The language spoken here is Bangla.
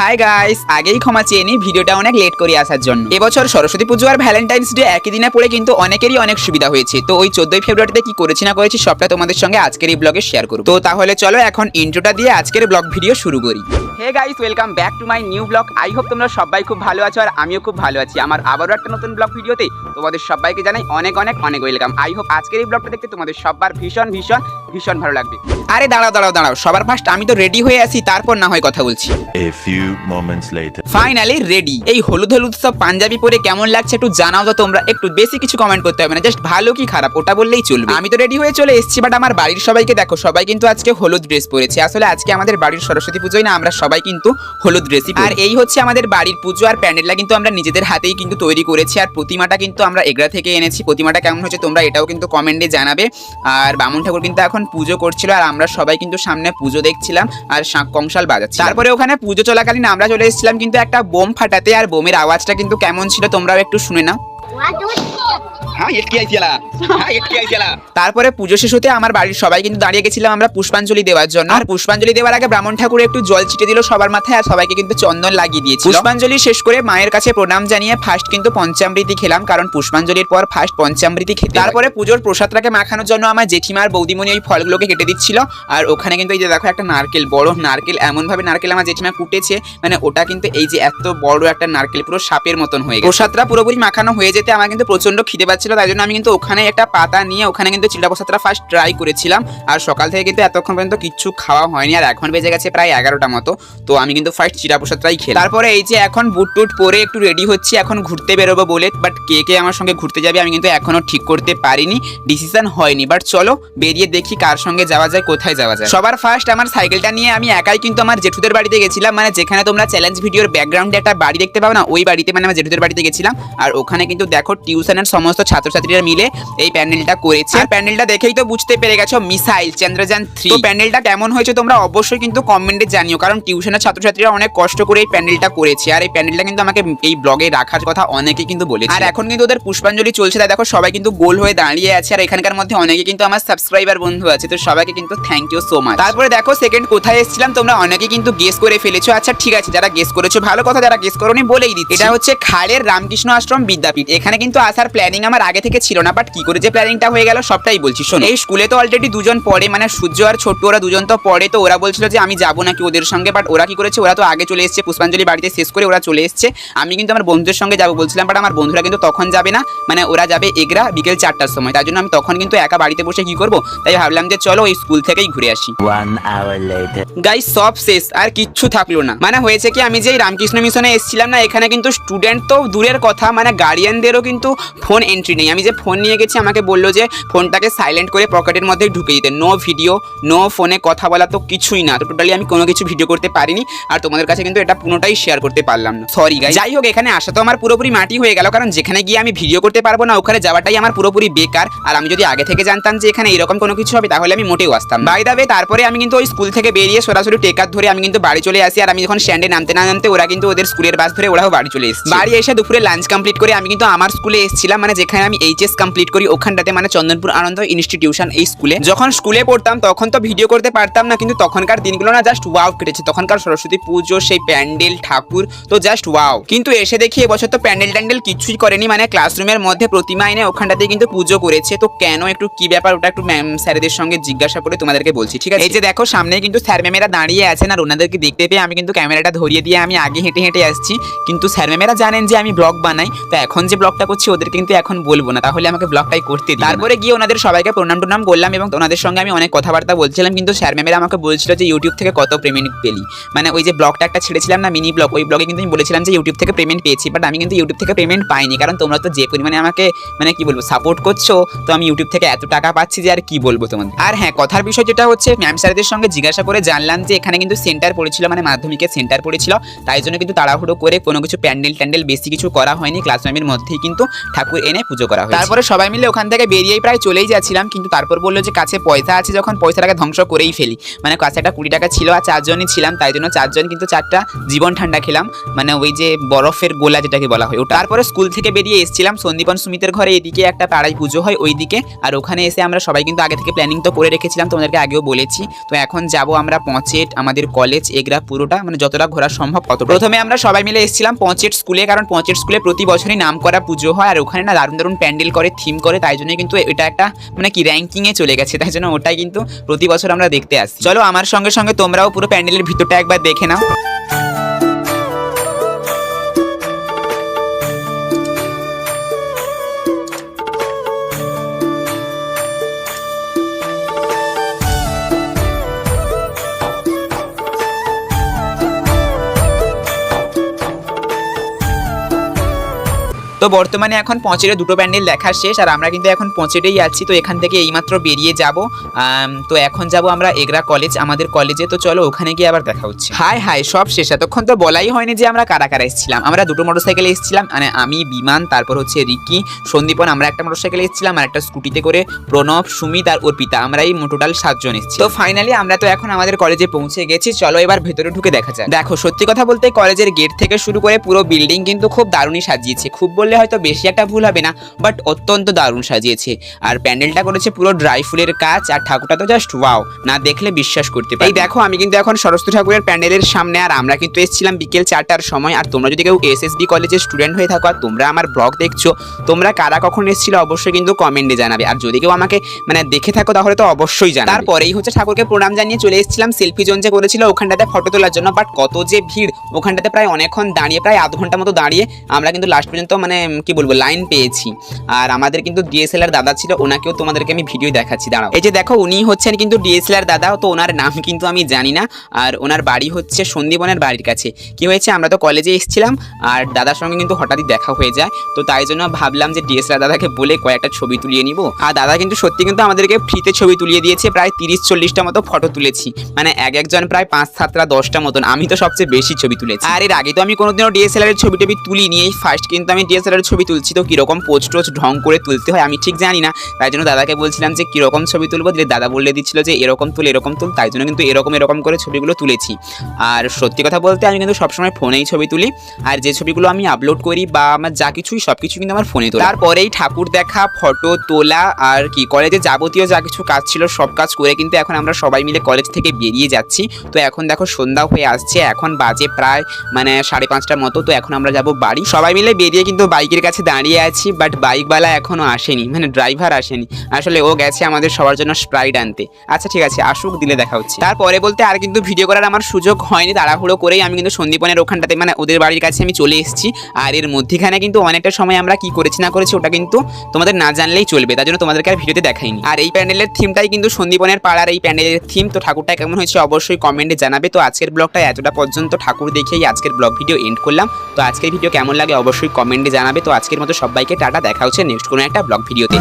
হাই গাইস আগেই ক্ষমা চেয়ে নিই, ভিডিওটা অনেক লেট করে আসার জন্য। এবছর সরস্বতী পুজো আর ভ্যালেন্টাইন্স ডে একই দিনে পড়ে কিন্তু অনেকেরই অনেক সুবিধা হয়েছে। তো ওই চোদ্দই ফেব্রুয়ারিতে কি করেছি না করেছি সবটা তোমাদের সঙ্গে আজকের এই ব্লগে শেয়ার করব। তো তাহলে চলো এখন ইন্ট্রোটা দিয়ে আজকের ব্লগ ভিডিও শুরু করি। Hey guys welcome back to my new blog I hope তোমরা সবাই খুব ভালো আছো আর আমিও খুব ভালো আছি। আমার আবারও একটা নতুন ব্লগ ভিডিওতে তোমাদের সবাইকে জানাই অনেক অনেক অনেক ওয়েলকাম আই হোপ আজকের এই ব্লগটা দেখতে তোমাদের সবার ভীষণ ভীষণ ভীষণ ভালো লাগবে। আরে দাঁড়াও দাঁড়াও দাঁড়াও, সবার ফার্স্ট আমি তো রেডি হয়ে আছি, তারপর না হয় কথা বলছি A few moments later. Finally ready এই হলুদ হলুদ সব পাঞ্জাবি পরে কেমন লাগছে একটু জানাও তো তোমরা। একটু বেশি কিছু কমেন্ট করতে হবে না জাস্ট ভালো কি খারাপ, ওটা বললেই চলবে। আমি তো রেডি হয়ে চলে এসেছি বাট আমার বাড়ির সবাইকে দেখো, সবাই কিন্তু আজকে হলুদ ড্রেস পরেছে। আসলে আজকে আমাদের বাড়ির সরস্বতী পুজোয় না, আমরা সবাই কিন্তু হলুদ ড্রেসই আর এই হচ্ছে আমাদের বাড়ির পুজো, আর প্যান্ডেলটা কিন্তু আমরা নিজেদের হাতেই কিন্তু তৈরি করেছি, আর প্রতিমাটা কিন্তু আমরা এগরা থেকে এনেছি। প্রতিমাটা কেমন হচ্ছে তোমরা এটাও কিন্তু কমেন্টে জানাবে। আর বামুন ঠাকুর কিন্তু এখন পুজো করছিল, আর আমরা সবাই কিন্তু সামনে পুজো দেখছিলাম, আর কংসাল বাজাচ্ছি তারপরে ওখানে পুজো চলাকালীন আমরা চলে এসেছিলাম কিন্তু একটা বোম ফাটাতে আর বোমের আওয়াজটা কিন্তু কেমন ছিল তোমরাও একটু শুনে নাও। হ্যাঁ হ্যাঁ তারপরে পুজো শেষ হতে আমার বাড়ির সবাই কিন্তু দাঁড়িয়ে গেছিলাম আমরা পুষ্পাঞ্জলি দেওয়ার জন্য। আর পুষ্পাঞ্জলি দেওয়ার আগে ব্রাহ্মণ ঠাকুর একটু জল ছিটে দিল সবার মাথায় আর সবাইকে কিন্তু চন্দন লাগিয়ে দিয়েছিল। পুষ্পাঞ্জলি শেষ করে মায়ের কাছে প্রণাম জানিয়ে ফার্স্ট কিন্তু পঞ্চামৃতি খেলাম কারণ পুষ্পাঞ্জলির পর ফার্স্ট পঞ্চামৃতি খেতে তারপরে পুজোর প্রসাদটাকে মাখানোর জন্য আমার জেঠিমার বৌদিমণি ওই ফলগুলোকে কেটে দিচ্ছিল। আর ওখানে কিন্তু এই যে দেখো একটা নারকেল বড় নারকেল এমন ভাবে নারকেল আমার জেঠিমা কুটেছে মানে ওটা কিন্তু এই যে এত বড় একটা নারকেল পুরো সাপের মতন হয়ে গেছে। প্রসাদটা পুরোপুরি মাখানো হয়ে যেতে আমার কিন্তু প্রচণ্ড খিদে পাচ্ছিল। তাই জন্য আমি কিন্তু ওখানে একটা পাতা নিয়ে ওখানে কিন্তু চিল্টা প্রসাদটা ফার্স্ট ট্রাই করেছিলাম। আর সকাল থেকে কিন্তু এতক্ষণ পর্যন্ত কিচ্ছু খাওয়া হয়নি, আর এখন বেজে গেছে প্রায় এগারোটা মতো। তো আমি কিন্তু ফার্স্ট চিরা প্রসাদটাই খেলাম। তারপরে এই যে এখন বুট টুট পরে একটু রেডি হচ্ছি, এখন ঘুরতে বেরোবো বলে বাট কে কে আমার সঙ্গে ঘুরতে যাবে আমি কিন্তু এখনও ঠিক করতে পারিনি ডিসিশন হয়নি। বাট চলো বেরিয়ে দেখি কার সঙ্গে যাওয়া যায়, কোথায় যাওয়া যায়। সবার ফার্স্ট আমার সাইকেলটা নিয়ে আমি একাই কিন্তু আমার জেঠুদের বাড়িতে গেছিলাম। মানে যেখানে তোমরা চ্যালেঞ্জ ভিডিওর ব্যাকগ্রাউন্ডে একটা বাড়ি দেখতে পাও না, ওই বাড়িতে মানে আমার জেঠুদের বাড়িতে গেছিলাম। আর ওখানে কিন্তু দেখো টিউশনের সমস্ত ছাত্রছাত্রীরা মিলে এই প্যান্ডেলটা করেছে। আর প্যান্ডেলটা দেখেই তো বুঝতে পেরে গেছো, মিসাইল, চন্দ্রযান থ্রি। তো প্যান্ডেলটা কেমন হয়েছে তোমরা অবশ্যই কিন্তু কমেন্টে জানিও, কারণ টিউশনের ছাত্রছাত্রীরা অনেক কষ্ট করে এই প্যান্ডেলটা করেছে। আর এই প্যান্ডেলটা কিন্তু আমাকে এই ব্লগে রাখার কথা অনেকে কিন্তু বলেছে। আর এখন কিন্তু ওদের পুষ্পাঞ্জলি চলছে, তাই দেখো সবাই কিন্তু গোল হয়ে দাঁড়িয়ে আছে, আর এখানকার মধ্যে অনেকে কিন্তু আমার সাবস্ক্রাইবার বন্ধু আছে, তো সবাইকে কিন্তু থ্যাংক ইউ সো মাচ তারপরে দেখো সেকেন্ড কোথায় এসেছিলাম, তোমরা অনেকে কিন্তু গেস করে ফেলেছো। আচ্ছা ঠিক আছে, যারা গেস করেছ, ভালো কথা, যারা গেস করোনি বলেই দিচ্ছি। এটা হচ্ছে খালের রামকৃষ্ণ আশ্রম বিদ্যাপীঠ। এখানে কিন্তু আসার প্ল্যানিং আমার আগে থেকে ছিল না বাট কি করে যে প্ল্যানিংটা হয়ে গেল সবটাই বলছি। শোনো এই স্কুলে তো অলরেডি দুজন পড়ে মানে সূর্য আর ছোট্ট ওরা দুজন তো পড়ে তো ওরা বলছিল যে আমি যাব নাকি ওদের সঙ্গে বাট ওরা কি করেছে ওরা তো আগে চলে এসেছে পুষ্পাঞ্জলি বাড়িতে শেষ করে ওরা চলে এসেছে। আমি কিন্তু আমার বন্ধুদের সঙ্গে যাব বলছিলাম বাট আমার বন্ধুরা কিন্তু তখন যাবে না মানে ওরা যাবে এগরা বিকেল চারটার সময় তাই জন্য আমি তখন কিন্তু একা বাড়িতে বসে কি করব তাই ভাবলাম যে চলো ওই স্কুল থেকেই ঘুরে আসি। গাইস সব শেষ আর কিচ্ছু থাকল না। মানে হয়েছে কি আমি যে রামকৃষ্ণ মিশনে এসেছিলাম না এখানে কিন্তু স্টুডেন্ট তো দূরের কথা মানে গার্ডিয়ানদেরও কিন্তু ফোন এন্ট্রি নেই। আমি যে ফোন নিয়ে গেছি, আমাকে বলল যে ফোনটাকে সাইলেন্ট করে পকেটের মধ্যে ঢুকে দিতে। নো ভিডিও নো ফোনে কথা বলা তো কিছুই না। তো টোটালি আমি কোনো কিছু ভিডিও করতে পারিনি। আর তোমাদের কাছে কিন্তু এটা পুরোটাই শেয়ার করতে পারলাম না। সরি গাই যাই হোক, এখানে আসা তো আমার পুরোপুরি মাটি হয়ে গেল। কারণ যেখানে গিয়ে আমি ভিডিও করতে পারব না, ওখানে যাওয়াটাই আমার পুরোপুরি বেকার। আর আমি যদি আগে থেকে জানতাম যে এখানে এরকম কোনো কিছু হবে, তাহলে আমি মোটেও আসতাম বাই দাবে তারপরে আমি কিন্তু ওই স্কুল থেকে বেরিয়ে সরাসরি টেকার ধরে আমি কিন্তু বাড়ি চলে আসি। আর আমি যখন স্ট্যান্ডে নামতে না নামতে ওরা কিন্তু ওদের স্কুলের বাস ধরে ওরাও বাড়ি চলে এসেছে। বাড়ি এসে দুপুরে লাঞ্চ কমপ্লিট করে আমি কিন্তু আমার স্কুলে এসেছিলাম। মানে যেখানে আমি এইচএস কমপ্লিট করি। ওখানটাতে মানে চন্দনপুর আনন্দ ইনস্টিটিউশন এই স্কুলে যখন স্কুলে পড়তাম, তখন তো ভিডিও করতে পারতাম না, কিন্তু তখনকার দিনগুলো না জাস্ট ওয়াও কেটেছে। তখনকার সরস্বতী পুজো, সেই প্যান্ডেল, ঠাকুর, তো জাস্ট ওয়াও কিন্তু এসে দেখি এবছর তো প্যান্ডেল ট্যান্ডেল কিছুই করেনি। মানে ক্লাসরুমের মধ্যে প্রতিমা এনে ওখানটাতে কিন্তু পুজো করেছে। তো কেন একটু কি ব্যাপার? ওটা একটু ম্যাম স্যারেদের সঙ্গে জিজ্ঞাসা করে তোমাদেরকে বলছি, ঠিক আছে? এই যে দেখো সামনে কিন্তু স্যার ম্যামেরা দাঁড়িয়ে আছেন আর ওনাদেরকে দেখতে পেয়ে আমি কিন্তু ক্যামেরাটা ধরিয়ে দিয়ে আমি আগে হেঁটে হেঁটে আসছি। কিন্তু স্যার ম্যামেরা জানেন যে আমি ব্লগ বানাই। তো এখন যে ব্লগটা করছি, ওদেরকে কিন্তু এখন বলব না, তাহলে আমাকে ব্লগটাই করতে তারপরে গিয়ে ওনাদের সবাইকে প্রণাম টনাম করলাম এবং ওনাদের সঙ্গে আমি অনেক কথাবার্তা বলছিলাম, কিন্তু স্যার ম্যামেরা আমাকে বলছিল যে ইউটিউব থেকে কত পেমেন্ট পেলি। মানে ওই যে ব্লগটা একটা ছেড়েছিলাম না মিনি ব্লগ ওই ব্লগে কিন্তু আমি বলেছিলাম যে ইউটিউব থেকে পেমেন্ট পেয়েছি বাট আমি কিন্তু ইউটিউব থেকে পেমেন্ট পাইনি, কারণ তোমরা তো যে পরিমাণে আমাকে মানে কি বলব সাপোর্ট করছ, তো আমি ইউটিউব থেকে এত টাকা পাচ্ছি যে আর কি বলব তোমাদের। আর হ্যাঁ কথার বিষয় যেটা হচ্ছে ম্যাম স্যারদের সঙ্গে জিজ্ঞাসা করে জানলাম যে এখানে কিন্তু সেন্টার পড়েছিল মানে মাধ্যমিকের সেন্টার পড়েছিল, তাই জন্য কিন্তু তাড়াহুড়ো করে কোনো কিছু প্যান্ডেল ট্যান্ডেল বেশি কিছু করা হয়নি ক্লাসরুমের মধ্যেই কিন্তু ঠাকুর এনে পুজো পুজো করা হয়েছে। তারপরে সবাই মিলে ওখান থেকে বেরিয়েই প্রায় চলেই যাচ্ছিলাম, কিন্তু তারপর বলল যে কাছে পয়সা আছে যখন পয়সাটাকে ধ্বংস করেই ফেলি। মানে কাছে একটা কুড়ি টাকা ছিল আর চারজনই ছিলাম, তাই জন্য চারজন কিন্তু চারটা জীবন ঠান্ডা খেলাম। মানে ওই যে বরফের গোলা যেটাকে বলা হয় ওটা। তারপরে স্কুল থেকে বেরিয়ে এসেছিলাম, সন্দীপন সুমিতের ঘরে, এদিকে একটা পাড়ায় পুজো হয় ওইদিকে। আর ওখানে এসে আমরা সবাই কিন্তু আগে থেকে প্ল্যানিং তো করে রেখেছিলাম, তোমাদেরকে আগেও বলেছি। তো এখন যাব আমরা পঁচেট আমাদের কলেজ এগরা পুরোটা মানে যতটা ঘোরা সম্ভব তত প্রথমে আমরা সবাই মিলে এসেছিলাম পঁচেট স্কুলে, কারণ পঁচেট স্কুলে প্রতি বছরই নাম করা পুজো হয়। আর ওখানে না দারুণ প্যান্ডেল করে থিম করে, তাই জন্যই কিন্তু এটা একটা মানে কি র্যাঙ্কিংয়ে চলে গেছে, তাই জন্য ওটাই কিন্তু প্রতি বছর আমরা দেখতে আসি চলো আমার সঙ্গে সঙ্গে তোমরাও পুরো প্যান্ডেলের ভিতরটা একবার দেখে নাও। তো বর্তমানে এখন পঁচেটে দুটো প্যান্ডেল দেখা শেষ, আর আমরা কিন্তু এখন পঁচেটেই আছি তো এখান থেকে এইমাত্র বেরিয়ে যাব। তো এখন যাব আমরা এগরা কলেজ, আমাদের কলেজে। তো চলো ওখানে গিয়ে আবার দেখা হচ্ছে। হাই হাই, সব শেষ। এতক্ষণ তো বলাই হয়নি যে আমরা কারা কারা এসেছিলাম। আমরা দুটো মোটরসাইকেলে এসেছিলাম মানে আমি, বিমান, তারপর হচ্ছে রিকি, সন্দীপন, আমরা একটা মোটরসাইকেলে এসেছিলাম, আর একটা স্কুটিতে করে প্রণব, সুমিত আর অর্পিতা। আমরা এই টোটাল সাতজন এসেছি। তো ফাইনালি আমরা তো এখন আমাদের কলেজে পৌঁছে গেছি। চলো এবার ভেতরে ঢুকে দেখা যাক। দেখো, সত্যি কথা বলতে কলেজের গেট থেকে শুরু করে পুরো বিল্ডিং কিন্তু খুব দারুণই সাজিয়েছে। খুব বললে হয়তো বেশি একটা ভুল হবে না বাট অত্যন্ত দারুণ সাজিয়েছে। আর প্যান্ডেলটা করেছে পুরো ড্রাই ফুলের কাজ আর ঠাকুরটা তো জাস্ট ওয়াও না দেখলে বিশ্বাস করতে পারি দেখো আমি কিন্তু এখন সরস্বতী ঠাকুরের প্যান্ডেলের সামনে আর আমরা কিন্তু এসেছিলাম বিকেল চারটার সময় আর তোমরা যদি কেউ এসএসবি কলেজের স্টুডেন্ট হয়ে থাকো আর তোমরা আমার ব্লগ দেখছ তোমরা কারা কখন এসেছিল অবশ্যই কিন্তু কমেন্টে জানাবে। আর যদি কেউ আমাকে মানে দেখে থাকো তাহলে তো অবশ্যই জানাবে। তারপরেই হচ্ছে ঠাকুরকে প্রণাম জানিয়ে চলে এসেছিলাম সেলফি জোন যে করেছিল ওখানটাতে ফটো তোলার জন্য বাট কত যে ভিড় ওখানটাতে প্রায় অনেকক্ষণ দাঁড়িয়ে প্রায় আধ ঘণ্টা মতো দাঁড়িয়ে আমরা কিন্তু লাস্ট পর্যন্ত মানে কি বলব লাইন পেয়েছি। আর আমাদের কিন্তু ডিএসএলআর দাদা ছিল, ওনাকেও তোমাদেরকে আমি ভিডিও দেখাচ্ছি, দাঁড়াও। এই যে দেখো, উনি হচ্ছেন কিন্তু ডিএসএলআর দাদা, তো ওনার নাম কিন্তু আমি জানি না। আর ওনার বাড়ি হচ্ছে সন্দীপনের বাড়ির কাছে। কি হয়েছে, আমরা তো কলেজে এসেছিলাম, আর দাদার সঙ্গে কিন্তু হঠাৎই দেখা হয়ে যায়। তো তাই জন্য ভাবলাম যে ডিএসএলআর দাদাকে বলে কয়েকটা ছবি তুলিয়ে নিব। আর দাদা কিন্তু সত্যি কিন্তু আমাদেরকে ফ্রিতে ছবি তুলিয়ে দিয়েছে, প্রায় তিরিশ চল্লিশটা মতো ফটো তুলেছি। মানে এক একজন প্রায় পাঁচ সাতটা দশটা মতন, আমি তো সবচেয়ে বেশি ছবি তুলেছি। আর এর আগে তো আমি কোনোদিনও ডিএসএলআর এর ছবি টবি তুলিনি। এই ফার্স্ট কিন্তু আমি ডিএসএলআর এর ছবি তুলছি তো কীরকম পোস্ট টোস্ট ঢং করে তুলতে হয় আমি ঠিক জানি না। তাই জন্য দাদাকে বলছিলাম যে কীরকম ছবি তুলবো? দিলে দাদা বলে দিচ্ছিল যে এরকম তুল এরকম তুল। তাই জন্য কিন্তু এরকম এরকম করে ছবিগুলো তুলেছি। আর সত্যি কথা বলতে আমি কিন্তু সবসময় ফোনেই ছবি তুলি। আর যে ছবিগুলো আমি আপলোড করি বা আমার যা কিছুই সব কিছু কিন্তু আমার ফোনে তোলা। তারপরেই ঠাকুর দেখা ফটো তোলা আর কি কলেজে যাবতীয় যা কিছু কাজ ছিল, সব কাজ করে কিন্তু এখন আমরা সবাই মিলে কলেজ থেকে বেরিয়ে যাচ্ছি। তো এখন দেখো সন্ধ্যা হয়ে আসছে, এখন বাজে প্রায় মানে সাড়ে পাঁচটার মতো। তো এখন আমরা যাব বাড়ি। সবাই মিলে বেরিয়ে কিন্তু বাইকের কাছে দাঁড়িয়ে আছি বাট বাইকওয়ালা এখনও আসেনি মানে ড্রাইভার আসেনি। আসলে ও গেছে আমাদের সবার জন্য স্প্রাইট আনতে। আচ্ছা ঠিক আছে, আসুক, দিলে দেখা হচ্ছে। তারপরে বলতে আর কিন্তু ভিডিও করার আমার সুযোগ হয়নি, তাড়াহুড়ো করেই আমি কিন্তু সন্দীপনের ওখানটাতে মানে ওদের বাড়ির কাছে আমি চলে এসেছি। আর এর মধ্যেখানে কিন্তু অনেকটা সময় আমরা কি করেছি, না করেছি, ওটা কিন্তু তোমাদের না জানলেই চলবে, তার জন্য তোমাদেরকে আর ভিডিওতে দেখাইনি। আর এই প্যান্ডেলের থিমটাই কিন্তু সন্দীপনের পাড়ার এই প্যান্ডেলের থিম তো ঠাকুরটা কেমন হয়েছে অবশ্যই কমেন্টে জানাবে। তো আজকের ব্লগটা এতটা পর্যন্ত, ঠাকুর দেখেই আজকের ব্লগ ভিডিও এন্ড করলাম। তো আজকের ভিডিও কেমন লাগে অবশ্যই কমেন্টে জানাবে। তো আজকের মতো সবাইকে টাটা দেখা হচ্ছে নেক্সট কোনো একটা ব্লগ ভিডিওতে।